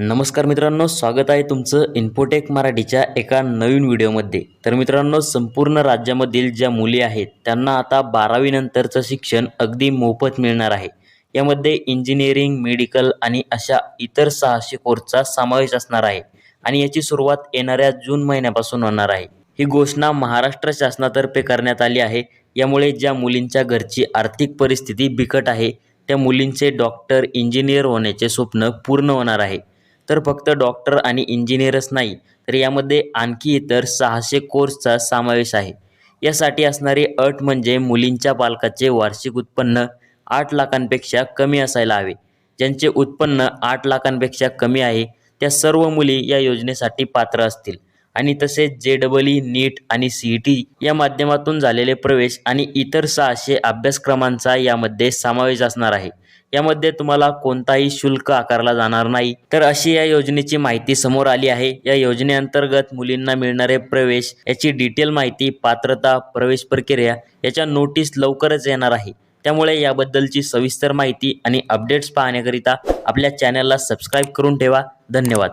नमस्कार मित्रांनो स्वागत आहे तुमचं इन्फोटेक मराठीच्या एका नवीन व्हिडिओमध्ये. तर मित्रांनो संपूर्ण राज्यामधील ज्या मुली आहेत त्यांना आता बारावीनंतरचं शिक्षण अगदी मोफत मिळणार आहे. यामध्ये इंजिनिअरिंग मेडिकल आणि अशा इतर सहाशे कोर्सचा समावेश असणार आहे. आणि याची सुरुवात येणाऱ्या जून महिन्यापासून होणार आहे. ही घोषणा महाराष्ट्र शासनातर्फे करण्यात आली आहे. यामुळे ज्या मुलींच्या घरची आर्थिक परिस्थिती बिकट आहे त्या मुलींचे डॉक्टर इंजिनियर होण्याचे स्वप्न पूर्ण होणार आहे. तर फक्त डॉक्टर आणि इंजिनियरच नाही तर यामध्ये आणखी इतर सहाशे कोर्सचा समावेश आहे. यासाठी असणारी अट म्हणजे मुलींच्या पालकाचे वार्षिक उत्पन्न आठ लाखांपेक्षा कमी असायला हवे. ज्यांचे उत्पन्न आठ लाखांपेक्षा कमी आहे त्या सर्व मुली या योजनेसाठी पात्र असतील. आणि तसेच जे डबल ई नीट आणि सी ई टी या माध्यमातून झालेले प्रवेश आणि इतर सहाशे अभ्यासक्रमांचा यामध्ये समावेश असणार आहे. यामध्ये तुम्हाला कोणताही शुल्क आकारला जाणार नाही. तर अशी या योजनेची माहिती समोर आली आहे. या योजनेअंतर्गत मुलींना मिळणारे प्रवेश याची डिटेल माहिती पात्रता प्रवेश प्रक्रिया याच्या नोटीस लवकरच येणार आहे. त्यामुळे याबद्दलची सविस्तर माहिती आणि अपडेट्स पाहण्याकरिता आपल्या चॅनलला सबस्क्राईब करून ठेवा. धन्यवाद.